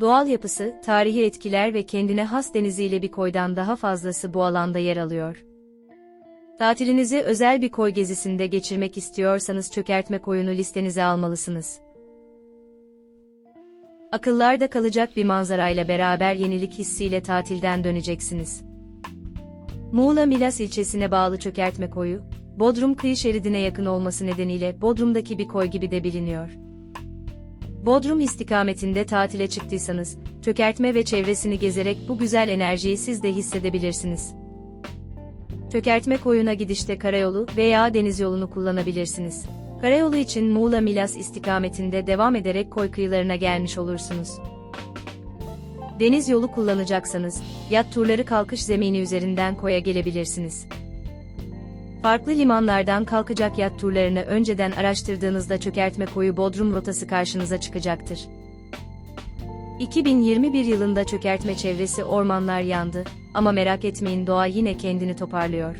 Doğal yapısı, tarihi etkiler ve kendine has deniziyle bir koydan daha fazlası bu alanda yer alıyor. Tatilinizi özel bir koy gezisinde geçirmek istiyorsanız çökertme koyunu listenize almalısınız. Akıllarda kalacak bir manzarayla beraber yenilik hissiyle tatilden döneceksiniz. Muğla Milas ilçesine bağlı çökertme koyu, Bodrum kıyı şeridine yakın olması nedeniyle Bodrum'daki bir koy gibi de biliniyor. Bodrum istikametinde tatile çıktıysanız, çökertme ve çevresini gezerek bu güzel enerjiyi siz de hissedebilirsiniz. Çökertme koyuna gidişte karayolu veya deniz yolunu kullanabilirsiniz. Karayolu için Muğla Milas istikametinde devam ederek koy kıyılarına gelmiş olursunuz. Deniz yolu kullanacaksanız, yat turları kalkış zemini üzerinden koya gelebilirsiniz. Farklı limanlardan kalkacak yat turlarını önceden araştırdığınızda çökertme koyu Bodrum rotası karşınıza çıkacaktır. 2021 yılında çökertme çevresi ormanlar yandı ama merak etmeyin doğa yine kendini toparlıyor.